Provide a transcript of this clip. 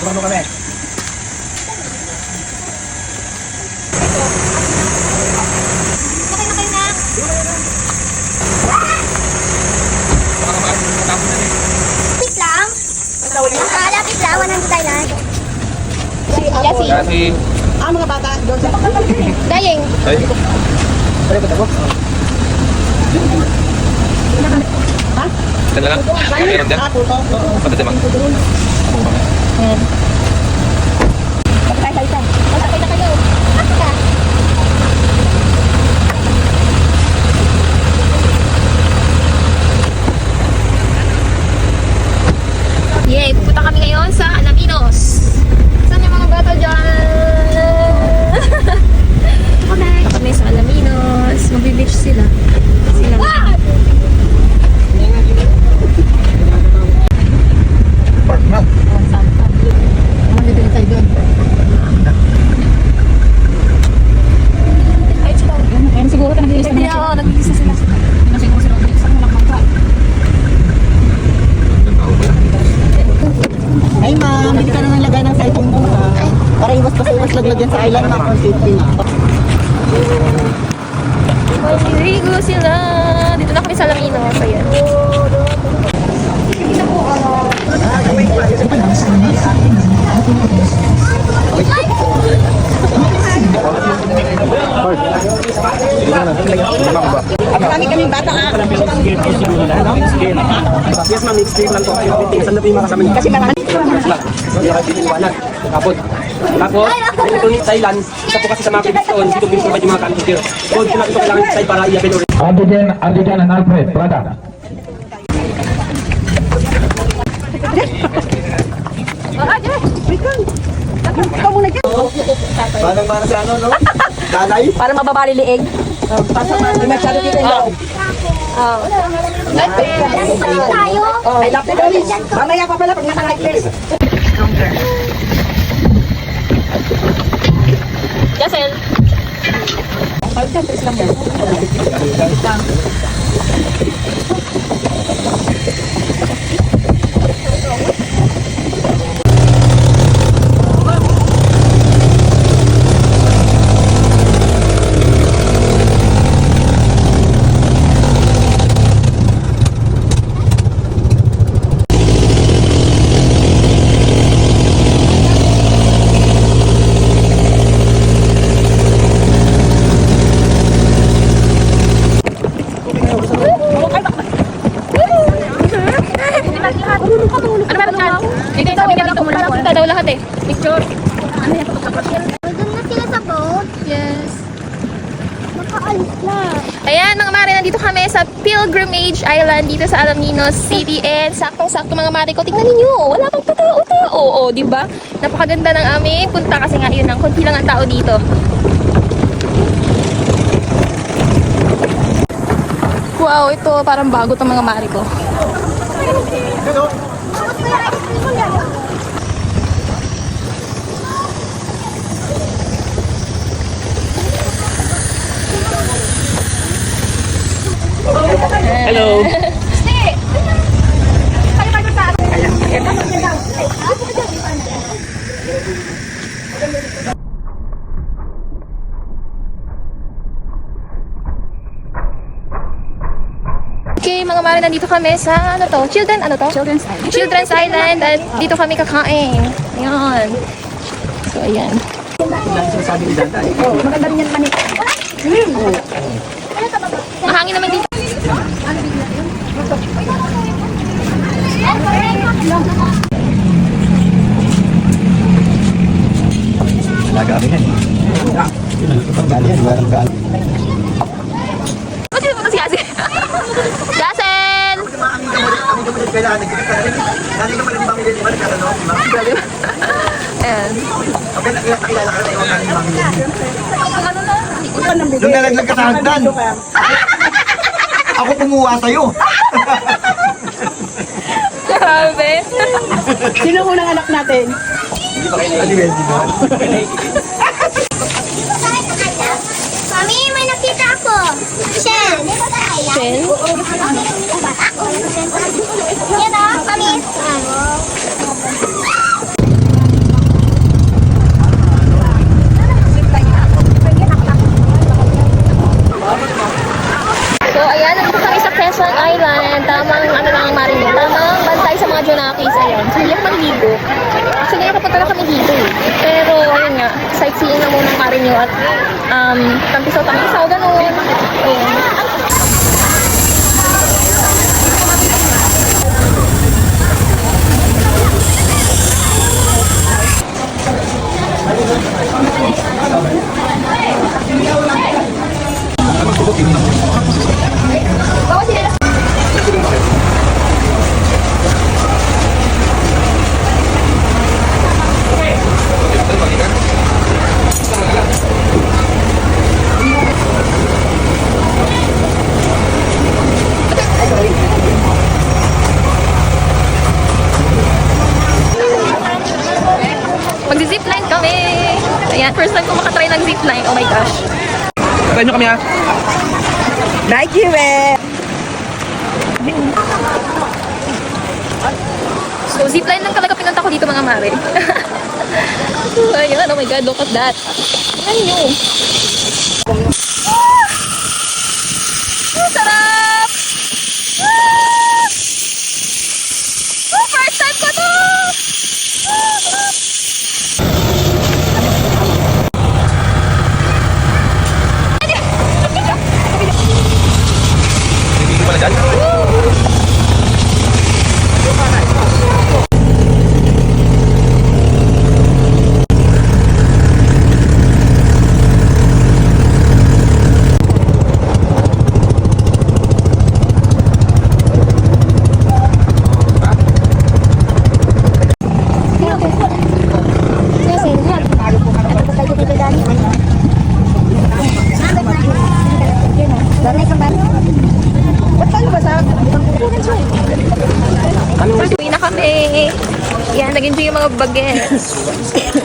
marunong kami. Okay na kayo na. Pit lang. Akala pit lang, 100 Thailand. Yasi. Kasi, Ah, mga bata, doon sa Dayeng. ay, Pwede ba ito? saan na lang? Meron dyan? Na kayo. Basta. Yay! Pupunta kami ngayon sa Alaminos. Saan yung mga bata dyan? Kami sa Alaminos. Magbe-beach sila. Sila. Park na. Magdadali tayo doon. Ay, chikaw. Ayun, siguro ka nag-iisa Hindi ako, nag-iisa sila. Ano siguro sila nag-iisa mo lang mangka. Ay ma'am, hindi ka na naglagay ng cellphone mo ha. Para iwas pa sa iwas laglag yan sa island ma'am for safety. Maliligo sila. Dito na kami Marami kaming bata ha. Yes ma'am, week lang po. Saan na po yung mga kasama niyo? Kasi marami. Hindi kayo piniliwanag. Tapos, tapos, ito ni Thailand, isa po kasi sa mga doon, dito piniprovide yung mga country here. So, dito na ito kailangan sa para i-avail ulit. Antigen, Antigen and Alfred, Prada. Parang para sa ano, no? Dalay? Para mababali masyado dito yung Tayo. Oh, I love you. Mamaya pa pala pag naka-light face. Jasel. Ano meron dyan? Dito sa bigyan dito muna. Kita daw lahat eh. Picture. Doon na sila sa boat. Yes. Nakaalis na. Ayan mga mare, nandito kami sa Pilgrimage Island dito sa Alaminos City and saktong-sakto mga mare ko. Tingnan ninyo, wala pang patao-tao. Oo, di ba? Napakaganda ng aming punta kasi nga yun ang konti lang ang tao dito. Wow, ito parang bago tong mga mare ko. Hello! Okay, mga mare, nandito kami sa ano to? Children, ano to? Children's Island. Children's Island at dito kami kakain. Ayan. So, ayan. Maganda rin yan manit. Mahangin naman dito. Nagabi na. Ba't yun mo kasi kasi? Jasen! Kailangan nagkikita ka rin. Lagi ka pa rin bang hindi ba nagkatanong? Ayan. Doon nalaglag ka sa hagdan. Ako kumuha sa'yo. Grabe. Sino unang anak natin? Ano yun, di ba? Mami, may nakita ako. Shell. Shell? Yan place, ayan. So, hindi ako maligo. Actually, nakapunta na kami dito eh. Pero, ayun nga, sightseeing na muna ang marinyo at um, tampisaw-tampisaw, ganun. Ayan. Kami ha. Nike, we! So, zipline lang talaga pinunta ko dito mga mare. Ayan, oh my god, look at that. Tingnan nyo. Ah! Ang sarap! Ah! Oh, first time ko to! Ah, sarap! Hindi pala dyan. Uwi na kami. Yan, nag-enjoy yung mga bagets.